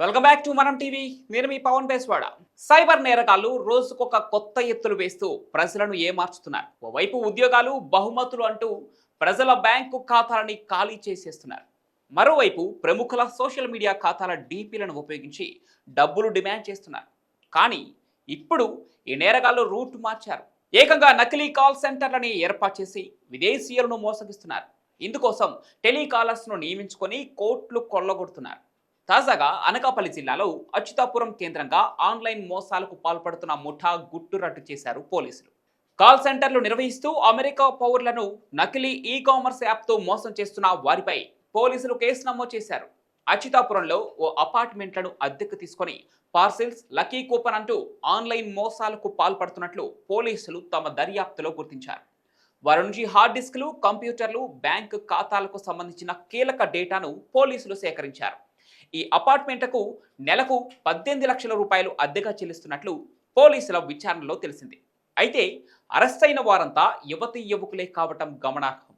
Welcome back to Manam TV నేను మీ Pawan బేస్వాడ. Cyber నేరగాళ్ళు రోజుకొక కొత్త ఎత్తులు వేస్తూ ప్రజలను ఏమార్చుతున్నారు. ఓవైపు ఉద్యోగాలు బహుమతులు అంటూ ప్రజల బ్యాంకు ఖాతాలని ఖాళీ చేసేస్తున్నారు. మరోవైపు ప్రముఖుల సోషల్ మీడియా ఖాతాల డీపీలను ఉపయోగించి డబ్బులు డిమాండ్ చేస్తున్నారు. కానీ ఇప్పుడు ఈ నేరగాళ్ళు రూట్ మార్చారు. ఏకంగా నకిలీ కాల్ సెంటర్లని ఏర్పాటు చేసి విదేశీయులను మోసగిస్తున్నారు. ఇందుకోసం టెలికాలర్స్ను నియమించుకొని కోట్లు కొల్లగొడుతున్నారు. తాజాగా అనకాపల్లి జిల్లాలో అచ్యుతాపురం కేంద్రంగా ఆన్లైన్ మోసాలకు పాల్పడుతున్న ముఠా గుట్టురట్టు చేశారు పోలీసులు. కాల్ సెంటర్లు నిర్వహిస్తూ అమెరికా పౌరులను నకిలీ ఈ కామర్స్ యాప్తో మోసం చేస్తున్న వారిపై పోలీసులు కేసు నమోదు చేశారు. అచ్యుతాపురంలో ఓ అపార్ట్మెంట్లను అద్దెకు తీసుకొని పార్సిల్స్ లక్కీ కూపన్ అంటూ ఆన్లైన్ మోసాలకు పాల్పడుతున్నట్లు పోలీసులు తమ దర్యాప్తులో గుర్తించారు. వారి నుంచి హార్డ్ డిస్క్లు కంప్యూటర్లు బ్యాంకు ఖాతాలకు సంబంధించిన కీలక డేటాను పోలీసులు సేకరించారు. ఈ అపార్ట్మెంట్కు నెలకు పద్దెనిమిది లక్షల రూపాయలు అద్దెగా చెల్లిస్తున్నట్లు పోలీసుల విచారణలో తెలిసింది. అయితే అరెస్ట్ అయిన వారంతా యువతి యువకులే కావటం గమనార్హం.